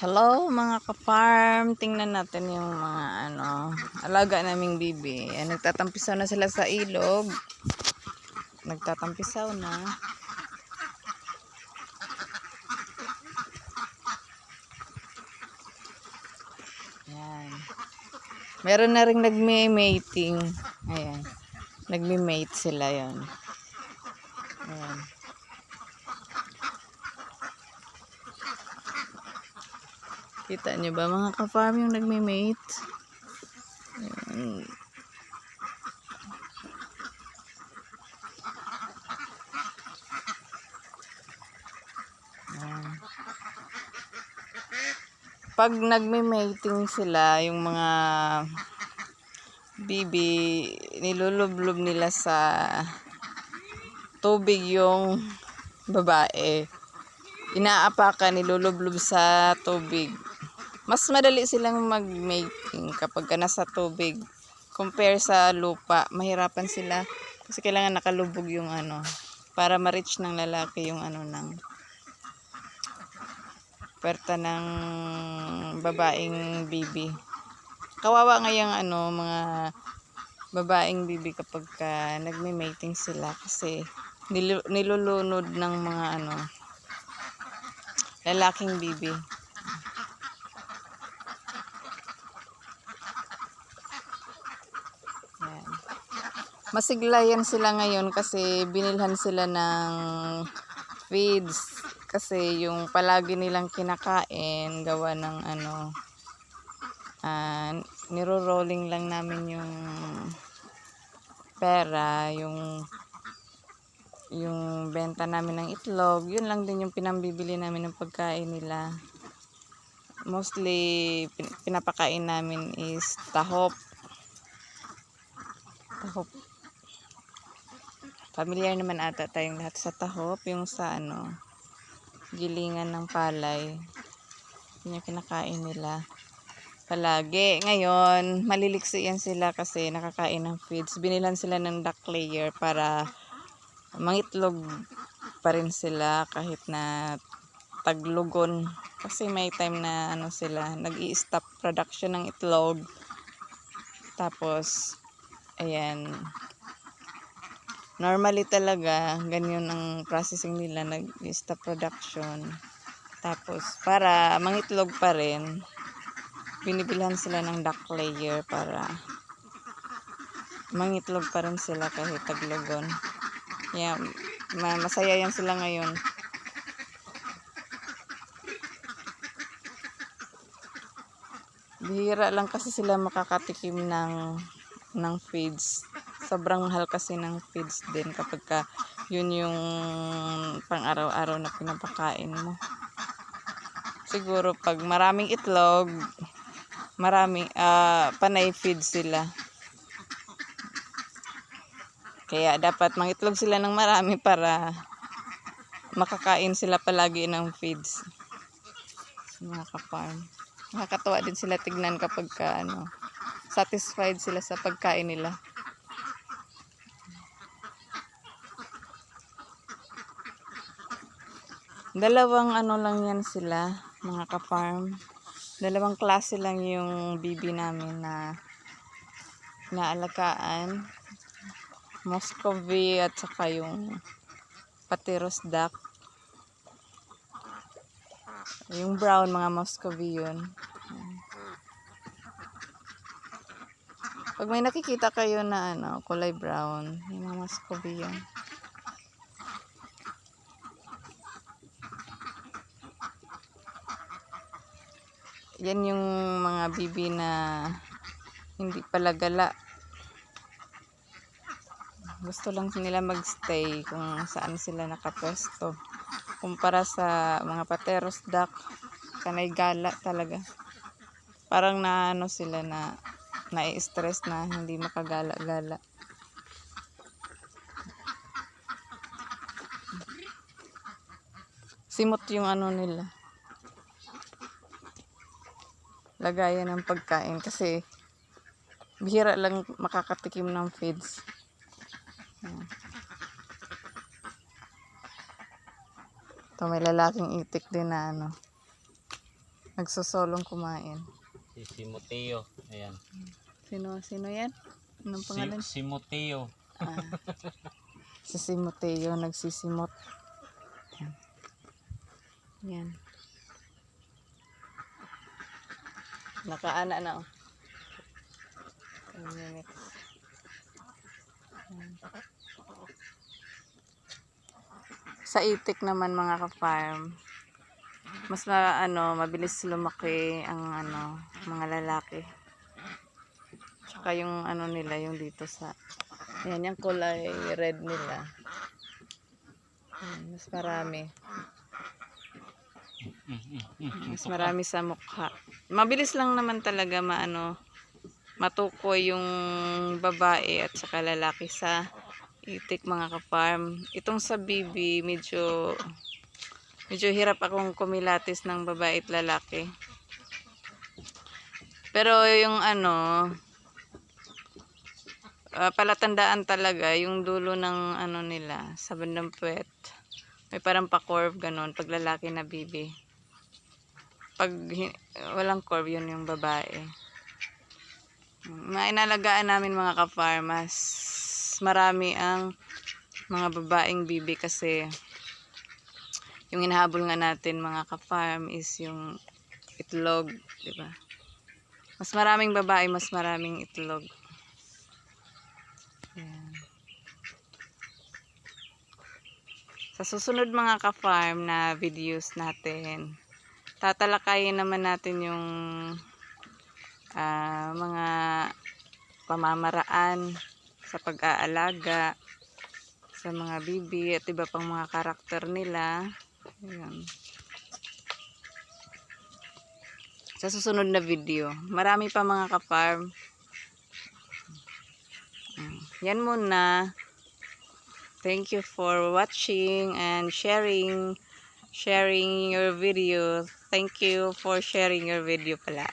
Hello mga ka-farm, tingnan natin yung mga ano, alaga naming bibi. Ayan, nagtatampisaw na sila sa ilog. Nagtatampisaw na. Ayan. Meron na rin nagme-mating. Ayan. Nagme-mate sila yon. Kita nyo ba mga ka-farm yung nagme-mate? Pag nagme-mating sila, yung mga bibi, nilulublob nila sa tubig yung babae. Inaapakan, nilulublob sa tubig. Mas madali silang mag-mating kapag ka nasa tubig. Compare sa lupa, mahirapan sila. Kasi kailangan nakalubog yung ano, para ma-reach ng lalaki yung ano ng perta ng babaeng bibi. Kawawa nga yung ano, mga babaeng bibi kapag ka nagme-mating sila kasi nilu- nilulunod ng mga ano, lalaking bibi. Masiglayan sila ngayon kasi binilhan sila ng feeds. Kasi yung palagi nilang kinakain gawa ng ano ah niro-rolling lang namin yung pera yung yung benta namin ng itlog. Yun lang din yung pinambibili namin ng pagkain nila. Mostly pin- pinapakain namin is tahop. Tahop familiar naman ata tayong lahat sa tahop yung sa ano gilingan ng palay. Yun yung kinakain nila palagi. Ngayon maliliksi yan sila kasi nakakain ng feeds. Binilan sila ng duck layer para mangitlog pa rin sila kahit na taglugon. Kasi may time na ano sila nag stop production ng itlog. Tapos ayan normally talaga ganyan ang processing nila nag stop production. Tapos para mangitlog pa rin binibilhan sila ng duck layer para mangitlog pa rin sila kahit taglugon yeah, ma- masaya yan sila ngayon. Bihira lang kasi sila makakatikim ng ng feeds sobrang mahal kasi ng feeds din kapag ka yun yung pang araw-araw na pinapakain mo. Siguro pag maraming itlog maraming ah panay feed sila. Kaya dapat mangitlog sila ng marami para makakain sila palagi ng feeds. Mga ka-farm. Nakakatawa din sila tignan kapag ka, ano satisfied sila sa pagkain nila dalawang ano lang yan sila mga ka-farm dalawang klase lang yung bibi namin na naalagaan Muscovy at saka yung Pateros duck yung brown mga Muscovy yun. Pag may nakikita kayo na ano kulay brown yung mga Muscovy yun yan yung mga bibi na hindi pala gala. Gusto lang nila magstay kung saan sila nakapwesto kumpara sa mga pateros duck kanay gala talaga. Parang na ano sila na nai-stress na hindi makagala-gala. Simot yung ano nila lagayan ng pagkain kasi bihira lang makakatikim ng feeds. Ayan. Ito may lalaking itik din na ano. Nagsosolong kumain. Si Simoteo. Ayan. Sino, sino yan? Anong Si, pangalan? Simoteo. Ah, si Simoteo, nagsisimot. Yan. Yan. Nakaana na oh. 10 minutes. Yan. Sa itik naman mga ka-farm, mas ma, ano, mabilis lumaki ang ano, mga lalaki. Tsaka yung ano nila, yung dito sa Ayan, yung kulay red nila. Ayan, mas marami. Mas marami sa mukha. Mabilis lang naman talaga maano, matukoy yung babae at saka lalaki sa itik mga ka-farm. Itong sa bibi, medyo medyo hirap akong kumilatis ng babae at lalaki. Pero yung ano, Ah, palatandaan talaga yung dulo ng ano nila sa bandang puwet. May parang pa-curve ganun pag lalaki na bibi. Pag walang curve yun yung babae. Mga inalagaan namin mga ka-farm, mas marami ang mga babaeng bibi kasi yung hinahabol nga natin mga ka-farm is yung itlog, di ba? Mas maraming babae, mas maraming itlog. Ayan. Sa susunod mga ka-farm na videos natin, tatalakayin naman natin yung ah, mga pamamaraan sa pag-aalaga sa mga bibi at iba pang mga karakter nila. Ayan. Sa susunod na video, marami pa mga ka-farm. Yan muna. Thank you for watching and sharing sharing your video. Thank you for sharing your video pala.